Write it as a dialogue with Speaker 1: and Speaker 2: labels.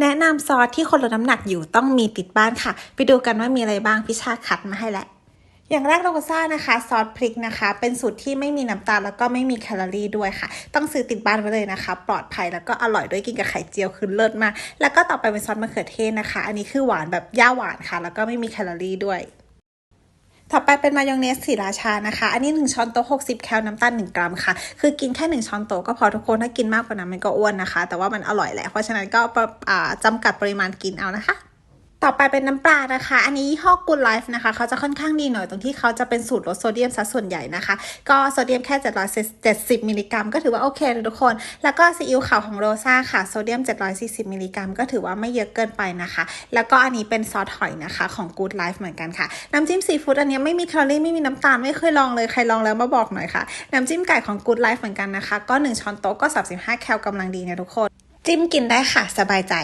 Speaker 1: แนะนำซอสที่คนลดน้ำหนักอยู่ต้องมีติดบ้านค่ะ ไปดูกันว่ามีอะไรบ้างพิชาคัดมาให้แล้วอย่างแรกโรซ่านะคะ ซอสพริกนะคะ เป็นสูตรที่ไม่มีน้ำตาลแล้วก็ไม่มีแคลอรี่ด้วยค่ะ ต้องซื้อติดบ้านไว้เลยนะคะ ปลอดภัยแล้วก็อร่อยด้วยกินกับไข่เจียวคือเลิศมากแล้วก็ต่อไปเป็นซอสมะเขือเทศนะคะ อันนี้คือหวานแบบย่าหวานค่ะ แล้วก็ไม่มีแคลอรี่ด้วย ต่อไปเป็นมายองเนสสีราชานะคะ อันนี้ 1 ช้อนโต๊ะ60 แคลน้ำตาล1กรัมค่ะ คือกินแค่ 1 ช้อนโต๊ะก็พอทุกคนถ้ากินมากกว่านั้นมันก็อ้วนนะคะ แต่ว่ามันอร่อยแหละเพราะฉะนั้นก็จำกัดปริมาณกินเอานะคะ ต่อไปเป็นน้ำปลานะคะ อันนี้ยี่ห้อ Good Life นะคะ เขาจะค่อนข้างดีหน่อยตรงที่เขาจะเป็นสูตรลดโซเดียมซะส่วนใหญ่นะคะ ก็โซเดียมแค่ 770 มิลลิกรัมก็ถือว่าโอเคเลยทุกคน แล้วก็ซีอิ๊วขาวของโรซ่าค่ะ โซเดียม 740 มิลลิกรัมก็ถือว่าไม่เยอะเกินไปนะคะ แล้วก็อันนี้เป็นซอสหอยนะคะของ Good Life เหมือนกันค่ะ น้ำจิ้มซีฟู้ดอันนี้ไม่มีแคลอรี่ไม่มีน้ำตาลไม่เคยลองเลยใครลองแล้วมาบอกหน่อยค่ะ น้ำจิ้มไก่ของ Good Life เหมือนกันนะคะ ก็ 1 ช้อนโต๊ะก็ 35 แคลกำลังดีนะทุกคน จิ้มกินได้ค่ะสบายใจ